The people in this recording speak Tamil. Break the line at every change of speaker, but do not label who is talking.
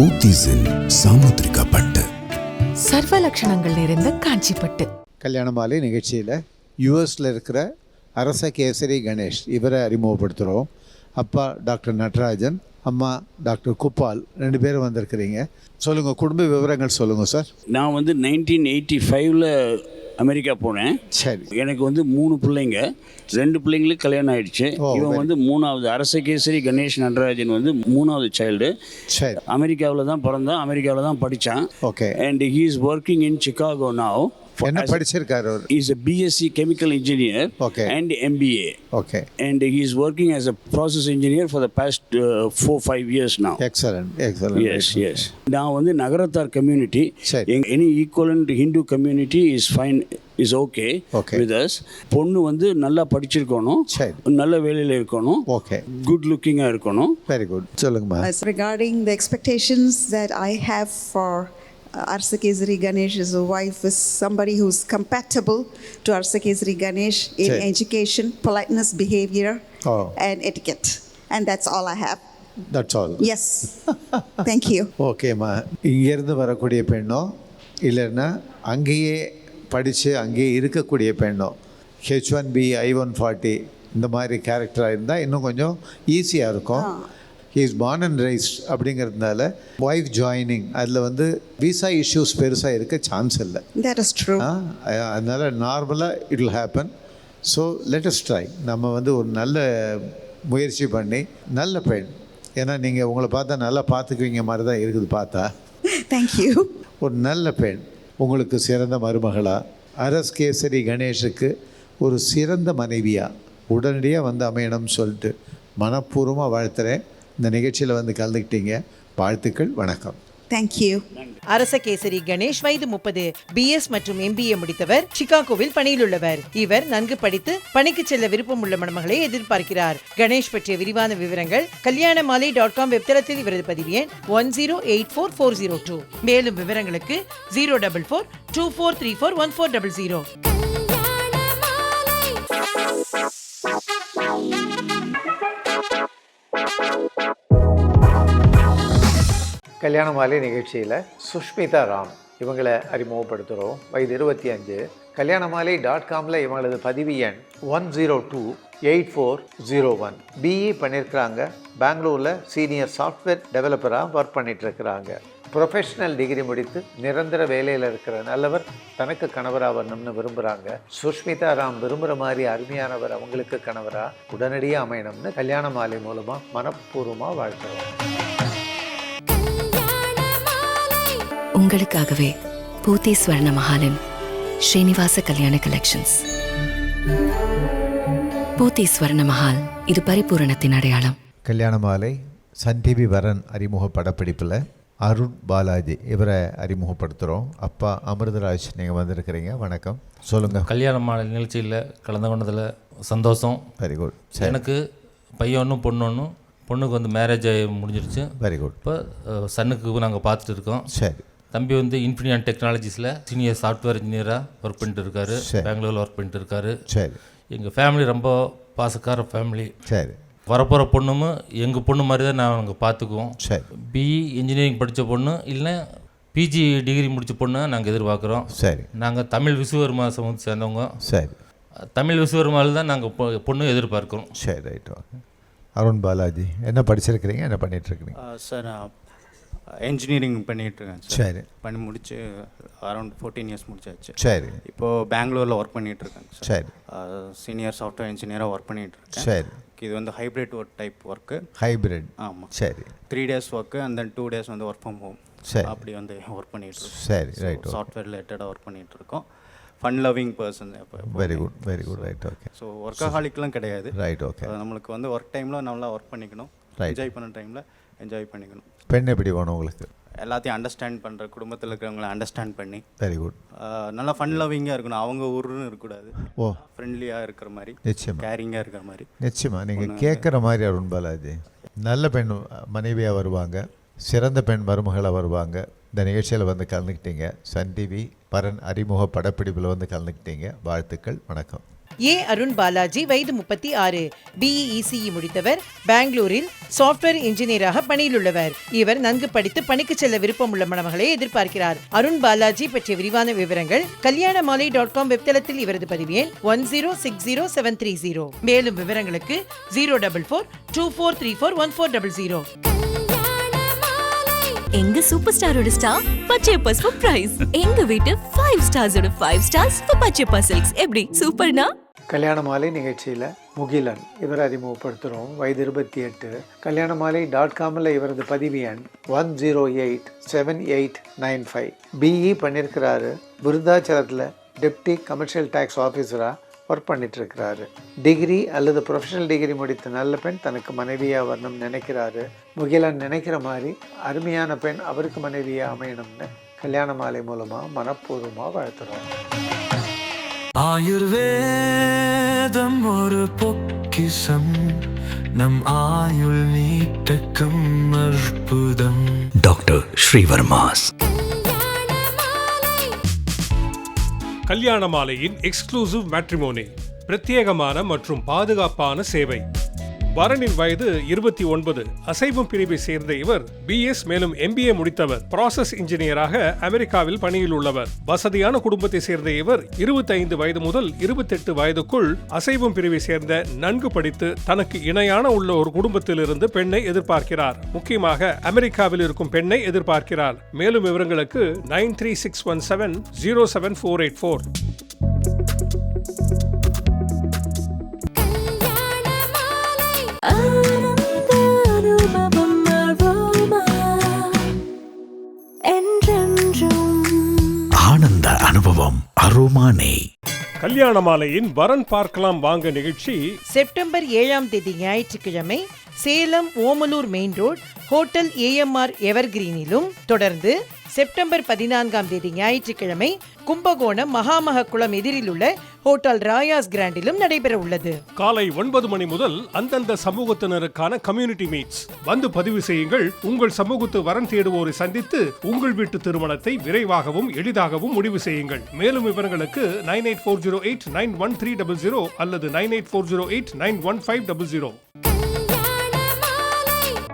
போத்தீஸில் சாமுத்திரிகா பட்டு
சர்வ லட்சணங்கள் நிறைந்த காஞ்சிப்பட்டு.
கல்யாண மாலை நிகழ்ச்சியில் யூஎஸில் இருக்கிற அரச கேசரி கணேஷ் இவரை அறிமுகப்படுத்துகிறோம் அப்பா டாக்டர் நடராஜன் அம்மா டாக்டர் குப்பால் ரெண்டு பேரும் வந்திருக்கிறீங்க. சொல்லுங்கள் குடும்ப விவரங்கள் சொல்லுங்கள் சார்.
நான் வந்து நைன்டீன் எயிட்டி ஃபைவ்ல அமெரிக்கா போனேன்.
சரி.
எனக்கு வந்து மூணு பிள்ளைங்க. ரெண்டு பிள்ளைங்களுக்கு கல்யாணம் ஆயிடுச்சு. இவன் வந்து மூணாவது அரசகேசரி கணேஷ் நடராஜன் வந்து மூணாவது சைல்டு அமெரிக்காவில் தான் பிறந்தான் அமெரிக்காவில் தான் படித்தான்
Okay.
And he is working in Chicago now
என்ன படிச்சிருக்காரு அவர்?
Is a BSc chemical engineer
Okay.
And MBA
okay
and he is working as a process engineer for the past uh, four five years now.
Excellent excellent
yes yes. நான் வந்து நகரத்தார் கம்யூனிட்டி
சரி.
Any equivalent Hindu community is fine is okay
Okay.
With us பொண்ணு வந்து நல்லா படிச்சிருக்கணும்.
சரி.
நல்ல வேலையில் இருக்கணும்.
ஓகே
குட் லுக்கிங்காக இருக்கணும்.
வெரி குட் சொல்லுங்கம்மா.
As regarding the expectations that I have for uh, Arsakesari Ganesh as a wife is somebody who's compatible to Arsakesari Ganesh in
Sure.
education, politeness, behavior,
Oh.
and etiquette. And that's all I have.
That's all
Yes. Thank you.
ஓகேம்மா இங்கேருந்து வரக்கூடிய பெண்ணோ இல்லைன்னா அங்கேயே படித்து அங்கேயே இருக்கக்கூடிய பெண்ணோ H one B I one forty இந்த மாதிரி கேரக்டராக இருந்தால் இன்னும் கொஞ்சம் ஈஸியாக இருக்கும் ஹீஸ் born அண்ட் ரைஸ்ட் அப்படிங்கிறதுனால ஒய்ஃப் ஜாயினிங் அதில் வந்து விசா இஷ்யூஸ் பெருசாக இருக்க சான்ஸ் இல்லை.
That is true.
ஆ, அதனால் நார்மலாக it will happen so latest try நம்ம வந்து ஒரு நல்ல முயற்சி பண்ணி நல்ல பெண். ஏன்னா நீங்கள் உங்களை பார்த்தா நல்லா பார்த்துக்குவீங்க மாதிரி தான் இருக்குது பார்த்தா.
Thank you.
ஒரு நல்ல பெண். உங்களுக்கு சிறந்த மருமகளா? அரஸ் கேசரி கணேஷுக்கு ஒரு சிறந்த மனைவியா? உடனடியாக வந்து அமையணும்னு சொல்லிட்டு மனப்பூர்வமாக வாழ்த்துறேன். இந்த நிகழ்ச்சியில் வந்து கலந்துக்கிட்டீங்க. வாழ்த்துக்கள் வணக்கம்.
Thank you.
அரச கேசரி கணேஷ் வயது முப்பது. பிஎஸ் மற்றும் எம்பிஏ முடித்தவர் சிகாகோவில் பணியில் உள்ளவர். இவர் நன்கு படித்து பணிக்கு செல்ல விருப்பம் உள்ள மணமகளை எதிர்பார்க்கிறார். கணேஷ் பற்றிய விரிவான விவரங்கள் கல்யாண மாலை டாட் காம் வெப்தளத்தில் இவரது பதிவு எண் one zero eight four four zero two. மேலும் விவரங்களுக்கு zero double four two four three four one four double zero.
கல்யாண மாலை நிகழ்ச்சியில் சுஷ்மிதா ராம். இவங்களை அறிமுகப்படுத்துகிறோம் வயது இருபத்தி அஞ்சு. கல்யாணமாலை டாட் காமில் இவங்களது பதிவு எண் one zero two eight four zero one BE பண்ணியிருக்கிறாங்க பெங்களூரில் சீனியர் சாஃப்ட்வேர் டெவலப்பராக ஒர்க் பண்ணிகிட்ருக்கிறாங்க ப்ரொஃபஷனல் டிகிரி முடித்து நிரந்தர வேலையில் இருக்கிற நல்லவர் தனக்கு கணவராக வரணும்னு விரும்புகிறாங்க சுஷ்மிதா ராம் விரும்புகிற மாதிரி அருமையானவர் அவங்களுக்கு கணவராக உடனடியாக அமையணும்னு கல்யாண மாலை மூலமாக மனப்பூர்வமாக வாழ்த்துறோம்
உங்களுக்காகவே பூத்தி ஸ்வர்ண ஸ்ரீனிவாச கல்யாண கலெக்ஷன்ஸ் பூத்தி ஸ்வர்ண மஹால் இது பரிபூரணத்தின் அடையாளம்.
கல்யாண மாலை சன் டிவி வரன் அறிமுக படப்பிடிப்பில் அருண் பாலாஜி இவரை அறிமுகப்படுத்துகிறோம் அப்பா அமிர்தராஜ் நீங்கள் வந்திருக்கிறீங்க. வணக்கம். சொல்லுங்கள்
கல்யாண மாலை நிகழ்ச்சியில் கலந்து கொண்டதில் சந்தோஷம்.
வெரி குட் சரி.
எனக்கு பையன் ஒன்றும் பொண்ணு ஒன்றும் பொண்ணுக்கு வந்து மேரேஜ் ஆகி முடிஞ்சிருச்சு.
வெரி குட்
இப்போ சன்னுக்கு நாங்கள் பார்த்துட்டு இருக்கோம்.
சரி.
தம்பி வந்து இன்ஃபினியன் டெக்னாலஜிஸில் சீனியர் சாஃப்ட்வேர் இன்ஜினியராக ஒர்க் பண்ணிட்டு இருக்காரு
சரி.
பெங்களூரில் ஒர்க் பண்ணிட்டு இருக்காரு
சரி.
எங்கள் ஃபேமிலி ரொம்ப பாசக்கார ஃபேமிலி
சரி.
வரப்போகிற பொண்ணும் எங்கள் பொண்ணு மாதிரி தான் நாங்கள் பார்த்துக்குவோம்
சரி.
பிஇ இன்ஜினியரிங் படித்த பொண்ணு இல்லை பிஜி டிகிரி முடித்த பொண்ணு நாங்கள் எதிர்பார்க்குறோம்.
சரி.
நாங்கள் தமிழ் விசுவர்மா சமூகத்தை சேர்ந்தவங்க.
சரி.
தமிழ் விசுவர்மாவில் தான் நாங்கள் பொண்ணு எதிர்பார்க்குறோம்.
சரி ரைட். ஓகே. அருண் பாலாஜி என்ன படிச்சிருக்கிறீங்க? என்ன பண்ணிகிட்ருக்கிறீங்க
சார் நான் என்ஜினியரிங் பண்ணிகிட்ருக்கேன் சார்
சரி.
பண்ணி முடிச்சு அரௌண்ட் ஃபோர்டீன் இயர்ஸ் முடிச்சாச்சு.
சரி.
இப்போது பெங்களூரில் ஒர்க் பண்ணிகிட்ருக்கேன் சார்.
சரி
சீனியர் சாஃப்ட்வேர் இன்ஜினியராக ஒர்க் பண்ணிகிட்ருக்கேன்
சரி.
இது வந்து hybrid work type work
hybrid
ஆமாம்
சரி.
Three days work and then two days வந்து ஒர்க் ஃப்ரம் ஹோம்
சரி.
அப்படி வந்து ஒர்க் பண்ணிகிட்ருக்கோம்
சரி ரைட்
சாஃப்ட்வேர் ரிலேட்டடாக ஒர்க் பண்ணிகிட்ருக்கோம் fun loving person
very good very good right okay
so ஒர்க்காஹாலிக்லாம் கிடையாது.
ரைட் ஓகே
நம்மளுக்கு வந்து ஒர்க் டைமில் நல்லா ஒர்க் பண்ணிக்கணும். என்ஜாய் பண்ண டைமில் என்ஜாய் பண்ணிக்கணும்.
பெண் எப்படி வேணும் உங்களுக்கு?
எல்லாத்தையும் அண்டர்ஸ்டாண்ட் பண்ணுற குடும்பத்தில் இருக்கிறவங்கள அண்டர்ஸ்டாண்ட் பண்ணி
வெரி குட்
நல்லா ஃபன் லவ்விங்காக இருக்கணும். அவங்க ஊருன்னு இருக்கக்கூடாது.
ஓ.
ஃப்ரெண்ட்லியாக இருக்கிற மாதிரி
நிச்சயமா.
கேரிங்காக இருக்கிற மாதிரி.
நிச்சயமா. நீங்கள் கேட்குற மாதிரி அருண் பாலாஜி. நல்ல பெண் மனைவியாக வருவாங்க. சிறந்த பெண் மருமகளாக வருவாங்க. இந்த நிகழ்ச்சியில் வந்து கலந்துக்கிட்டீங்க. சன் டிவி பரன் அறிமுக படப்பிடிப்பில் வந்து கலந்துக்கிட்டீங்க. வாழ்த்துக்கள். வணக்கம்.
ஏ. அருண் பாலாஜி வயது முப்பத்தி ஆறு. பிஇஇசிஇ e. e. e. முடித்தவர். பெங்களூரில் சாஃப்ட்வேர் இன்ஜினியராக பணியில் உள்ளவர். இவர் நன்கு படித்து பணிக்கு செல்ல விருப்பம் உள்ள மணமகளை எதிர்பார்க்கிறார். அருண் பாலாஜி பற்றிய விரிவான விவரங்கள் கல்யாண மாலை டாட் காம் வெப்தளத்தில் இவரது பதிவு எண் one zero six zero seven three zero. மேலும் விவரங்களுக்கு zero double four two four three four one four double zero.
எங்க சூப்பர் ஸ்டாரோட ஸ்டார்? பச்சையப்பா பிரைஸ் எங்க வீட்டு ஃபைவ் ஸ்டார்ஸோட ஃபைவ் ஸ்டார்ஸ் பச்சை சில்க்ஸ் எப்படி? சூப்பர்னா
கல்யாண மாலை நிகழ்ச்சியில் முகிலன் இவரை அறிமுகப்படுத்துகிறோம் வயது இருபத்தி எட்டு. கல்யாண மாலை டாட் காமில் இவரது பதிவு எண் one zero eight seven eight nine five BE பண்ணியிருக்கிறாரு விருத்தாச்சலத்தில் டெப்டி கமர்ஷியல் டேக்ஸ் ஆஃபீஸராக ஒர்க் பண்ணிட்டுருக்கிறாரு. டிகிரி அல்லது ப்ரொஃபஷனல் டிகிரி முடித்த நல்ல பெண் தனக்கு மனைவியாக வரணும்னு நினைக்கிறாரு. முகிலன் நினைக்கிற மாதிரி அருமையான பெண் அவருக்கு மனைவியாக அமையணும்னு கல்யாண மாலை மூலமாக மனப்பூர்வமாக வாழ்த்துறோம்.
ஆயுர்வேதம் ஒரு பொக்கிசம் நம் ஆயுள் நீட்டக்கும் அற்புதம்.
டாக்டர் ஸ்ரீவர்மாஸ்.
கல்யாண மாலையின் எக்ஸ்க்ளூசிவ் மேட்ரிமோனி பிரத்யேகமான மற்றும் பாதுகாப்பான சேவை. வரனின் வயது இருபத்தி ஒன்பது. அசைவம் பிரிவை சேர்ந்த இவர் பிஎஸ் மேலும் எம்பிஏ முடித்தவர். ப்ராசஸ் இன்ஜினியராக அமெரிக்காவில் பணியில் உள்ளவர். வசதியான குடும்பத்தை சேர்ந்த இவர் இருபத்தைந்து வயது முதல் இருபத்தெட்டு வயதுக்குள் அசைவம் பிரிவை சேர்ந்த நன்கு படித்து தனக்கு இணையான உள்ள ஒரு குடும்பத்திலிருந்து பெண்ணை எதிர்பார்க்கிறார். முக்கியமாக அமெரிக்காவில் இருக்கும் பெண்ணை எதிர்பார்க்கிறார். மேலும் விவரங்களுக்கு nine three six one seven zero seven four eight four.
அரோமானே
கல்யாண மாலையின் வரன் பார்க்கலாம் வாங்க நிகழ்ச்சி.
செப்டம்பர் ஏழாம் தேதி ஞாயிற்றுக்கிழமை Salem Omalur main road hotel AMR எவர்கிரீனிலும் தொடர்ந்து செப்டம்பர் பதினான்காம் தேதி ஞாயிற்றுக்கிழமை கும்பகோணம் மகாமக குளம் எதிரில் உள்ள ஹோட்டல் ராயாஸ் கிராண்டிலும் நடைபெற உள்ளது.
காலை ஒன்பது மணி முதல் அந்தந்த சமூகத்தினருக்கான கம்யூனிட்டி மீட்ஸ் வந்து பதிவு செய்யுங்கள். உங்கள் சமூகத்து வரன் தேடுவோரை சந்தித்து உங்கள் வீட்டு திருமணத்தை விரைவாகவும் எளிதாகவும் முடிவு செய்யுங்கள். மேலும் விவரங்களுக்கு nine eight four zero eight nine one three double zero அல்லது nine eight four zero eight nine one five double zero.